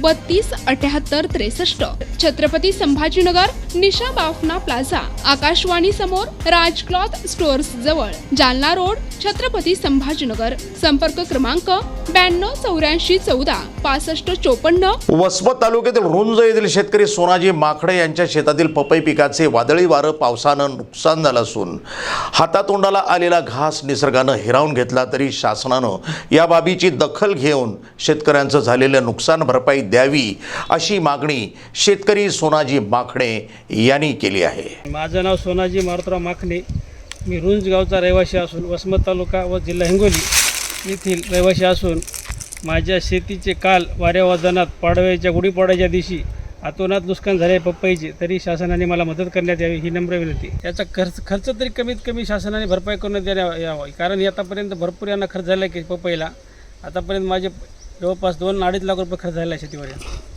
बत्तीस अठ्याहत्तर त्रेसष्ट. छत्रपती संभाजीनगर निशा बाफना प्लाझा. आकाशवाणी समोर राज क्लॉथ स्टोअर्स जवळ. जालना रोड छत्रपती संभाजीनगर. संपर्क क्रमांक ब्याण्णव चौऱ्याऐंशी चौदा पासष्ट चोपन्न. वसमत तालुक्यातील रुंज येथील शेतकरी सोनाजी माखडे यांच्या शेतातील पपई पिकाचे वादळी वारं पावसानं नुकसान झालं असून हातातोंडाला आलेला घास निसर्गानं हिरावून घेतला तरी शासनानं या बाबीची दखल घेऊन शेतकऱ्यांचं झालेलं नुकसान भरपाई द्यावी अशी मागणी शेतकरी सोनाजी माखडे यांनी केली आहे. माझं नाव सोनाजी मारुतराव माखणे. मी रुंज गावचा रहिवासी असून वसमत तालुका व जिल्हा हिंगोली येथील रहिवासी असून माझ्या शेतीचे काल वाऱ्यावाजनात पाडव्याच्या गुढीपाडव्याच्या दिवशी आतोनात नुकसान झाले पप्पाईचे तरी शासनाने मला मदत करण्यात यावी ही नम्र विनंती. याचा खर्च खर्च तरी कमीत कमी शासनाने भरपाई करण्यात देण्या यावा कारण आतापर्यंत भरपूर यांना खर्च झाला आहे की पपईला आतापर्यंत माझे जवळपास दोन अडीच लाख रुपये खर्च झाला आहे शेतीवर